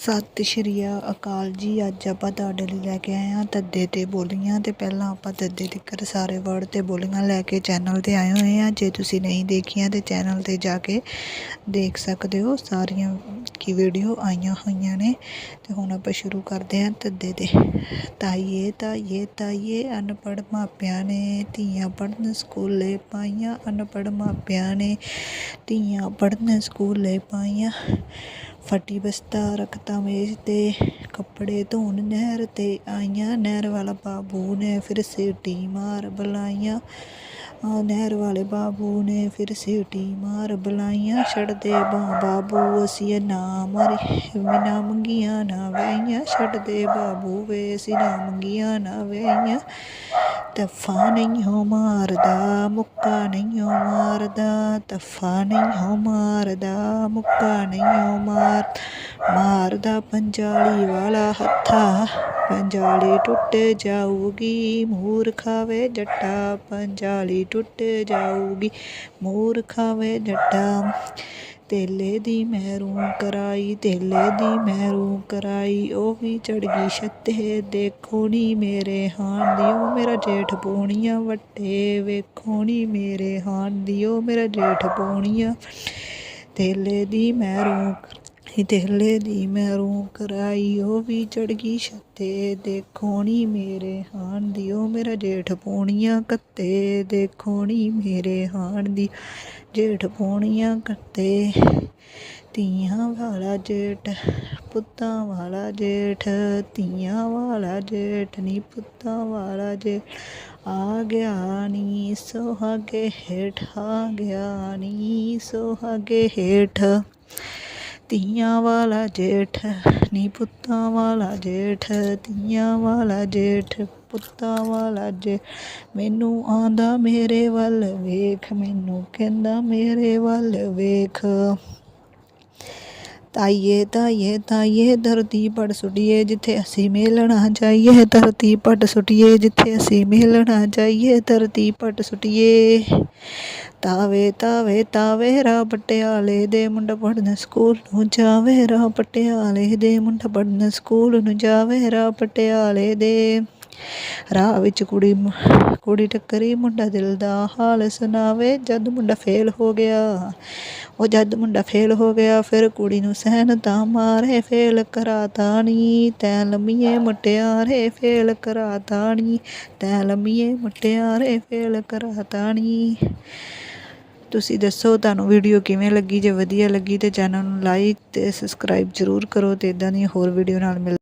ਸਤਿ ਸ਼੍ਰੀ ਅਕਾਲ ਜੀ। ਅੱਜ ਆਪਾਂ ਤੁਹਾਡੇ ਲਈ ਲੈ ਕੇ ਆਏ ਹਾਂ ਧੱਦੇ ਤੇ ਬੋਲੀਆਂ ਤੇ ਪਹਿਲਾਂ ਆਪਾਂ ਧੱਦੇ ਤੀਕਰ ਸਾਰੇ ਵਰਡ ਤੇ ਬੋਲੀਆਂ ਲੈ ਕੇ ਚੈਨਲ ਤੇ ਆਏ ਹੋਏ ਹਾਂ। ਜੇ ਤੁਸੀਂ ਨਹੀਂ ਦੇਖੀਆਂ ਤੇ ਚੈਨਲ ਤੇ ਜਾ ਕੇ ਦੇਖ ਸਕਦੇ ਹੋ। ਸਾਰੀਆਂ ਕੀ ਵੀਡੀਓ ਆਈਆਂ ਹੋਈਆਂ ਨੇ। ਤੇ ਹੁਣ ਆਪਾਂ ਸ਼ੁਰੂ ਕਰਦੇ ਹਾਂ ਧੱਦੇ ਤੇ। ਤਾਈਏ ਤਾਈਏ ਤਾਈਏ, ਅਨਪੜ੍ਹ ਮਾਪਿਆਂ ਨੇ ਧੀਆਂ ਪੜ੍ਹਨ ਸਕੂਲੇ ਪਾਈਆਂ। ਅਨਪੜ੍ਹ ਮਾਪਿਆਂ ਨੇ ਧੀਆਂ ਪੜ੍ਹਨ ਸਕੂਲੇ ਪਾਈਆਂ। ਫਟੀ ਬਸਤਾ ਰੱਖਤਾ ਮੇਜ਼ ਤੇ, ਕੱਪੜੇ ਧੋਣ ਨਹਿਰ ਤੇ ਆਈਆਂ ਨਹਿਰ ਵਾਲਾ ਬਾਬੂ ਨੇ ਫਿਰ ਸੀਟੀ ਮਾਰ ਬੁਲਾਈਆਂ। ਨਹਿਰ ਵਾਲੇ ਬਾਬੂ ਨੇ ਫਿਰ ਸੀਟੀ ਮਾਰ ਬੁਲਾਈਆਂ ਛੱਡਦੇ ਬਾ ਬਾਬੂ, ਅਸੀਂ ਨਾ ਮਰੇ। ਬਿਨਾ ਮੰਗੀਆਂ, ਨਾ ਵਈਆਂ ਛੱਡਦੇ ਬਾਬੂ, ਵੇ ਅਸੀਂ ਨਾ ਮੰਗੀਆਂ, ਨਾ ਵਈਆਂ ਤਫਾ ਨਹੀਂ ਹੋ ਮਾਰਦਾ, ਮੁੱਕਾ ਨਹੀਂ ਹੋ ਮਾਰਦਾ। ਤਫਾ ਨਹੀਂ ਹੋ ਮਾਰਦਾ, ਮੁੱਕਾ ਨਹੀਂ ਹੋ ਮਾਰ ਮਾਰਦਾ ਪੰਜਾਲੀ ਵਾਲਾ ਹੱਥਾ, ਪੰਜਾਲੀ ਟੁੱਟ ਜਾਊਗੀ, ਮੂਰਖਾ ਖਾਵੇ ਜੱਟਾ, ਪੰਜਾਲੀ ਟੁੱਟ ਜਾਊਗੀ, ਮੂਰਖਾ ਖਾਵੇ ਜੱਟਾ। ਤੇਲੇ ਦੀ ਮਹਿਰੂ ਕਰਾਈ, ਤੇਲੇ ਦੀ ਮਹਿਰੂ ਕਰਾਈ, ਉਹ ਵੀ ਚੜ ਗਈ ਛੱਤੇ ਦੇਖੋ ਨੀ ਮੇਰੇ ਹਾਣ ਦਿਓ, ਮੇਰਾ ਜੇਠ ਪੋਣੀਆਂ ਵੱਟੇ, ਵੇਖੋ ਨੀ ਮੇਰੇ ਹਾਣ ਦਿਓ, ਮੇਰਾ ਜੇਠ ਪੋਣੀਆਂ। ਤੇਲੇ ਦੀ ਮਹਿਰੂ ਹੀ ਤੇਲੇ ਦੀ ਮਹਿਰੂ ਕਰਾਈ, ਉਹ ਵੀ ਚੜਗੀ ਛੱਤੇ ਦੇਖੋ ਨੀ ਮੇਰੇ ਹਾਣ ਦੀ, ਉਹ ਮੇਰਾ ਜੇਠ ਪੋਣੀਆਂ ਕੱਤੇ ਦੇਖੋ ਨੀ ਮੇਰੇ ਹਾਣ ਦੀ, ਜੇਠ ਪੋਣੀਆਂ ਕੱਤੇ, ਧੀਆਂ ਵਾਲਾ ਜੇਠ, ਪੁੱਤਾਂ ਵਾਲਾ ਜੇਠ ਤੀਆਂ ਵਾਲਾ ਜੇਠ ਨੀ, ਪੁੱਤਾਂ ਵਾਲਾ ਜੇਠ, ਆ ਗਿਆ ਨੀ, ਸੁਹਾਗੇ ਹੇਠ, ਆ ਗਿਆ ਨੀ, ਸੁਹਾਗੇ ਹੇਠ। ਧੀਆਂ ਵਾਲਾ ਜੇਠ, ਨੀ ਪੁੱਤਾਂ ਵਾਲਾ ਜੇਠ, ਧੀਆਂ ਵਾਲਾ ਜੇਠ, ਪੁੱਤਾਂ ਵਾਲਾ ਜੇ। ਮੈਨੂੰ ਆਂਦਾ ਮੇਰੇ ਵੱਲ ਵੇਖ, ਮੈਨੂੰ ਕਹਿੰਦਾ ਮੇਰੇ ਵੱਲ ਵੇਖ। ਤਾਈਏ ਤਾਈਏ ਤਾਈਏ, ਧਰਤੀ ਪੜ ਸੁਟੀਏ, ਜਿੱਥੇ ਅਸੀਂ ਮਿਲਣਾ ਜਾਈਏ ਧਰਤੀ ਪਟ ਸੁਟੀਏ, ਜਿੱਥੇ ਅਸੀਂ ਮਿਲਣਾ ਜਾਈਏ ਧਰਤੀ ਪਟ ਸੁਟੀਏ। ਤਾਵੇ ਤਾਵੇ ਤਾਵੇ ਰਾ ਪਟਿਆਲੇ ਦੇ ਮੁੰਡਾ ਪੜਨ ਸਕੂਲ ਨੂੰ ਜਾਵੇ ਰਾ ਪਟਿਆਲੇ ਦੇ ਮੁੰਡਾ ਪੜਨ ਸਕੂਲ ਨੂੰ ਜਾਵੇ ਰਾ ਪਟਿਆਲੇ ਦੇ ਰਾਹ ਵਿੱਚ ਕੁੜੀ ਕੁੜੀ ਟੱਕਰੀ, ਮੁੰਡਾ ਦਿਲ ਦਾ ਹਾਲ ਸੁਣਾਵੇ, ਜਦ ਮੁੰਡਾ ਫੇਲ ਹੋ ਗਿਆ। ਉਹ ਜਦ ਮੁੰਡਾ ਫੇਲ ਹੋ ਗਿਆ, ਫਿਰ ਕੁੜੀ ਨੂੰ ਸਹਿਨ ਤਾਂ ਮਾਰੇ, ਫੇਲ ਕਰਾਤਾ ਨੀ। ਤੈ ਲੰਮੀਏ ਮੁਟਿਆਰੇ ਫੇਲ ਕਰਾ ਤਾਣੀ ਤੈ ਲੰਮੀਏ ਮੁਟਿਆਰੇ ਫੇਲ ਕਰਾ ਤਾਣੀ ਤੁਸੀਂ ਦੱਸੋ, ਤੁਹਾਨੂੰ ਵੀਡੀਓ ਕਿਵੇਂ ਲੱਗੀ? ਜੇ ਵਧੀਆ ਲੱਗੀ ਤੇ ਚੈਨਲ ਨੂੰ ਲਾਈਕ ਤੇ ਸਬਸਕ੍ਰਾਈਬ ਜ਼ਰੂਰ ਕਰੋ ਤੇ ਇਦਾਂ ਦੀਆਂ ਹੋਰ ਵੀਡੀਓ ਨਾਲ ਮਿਲ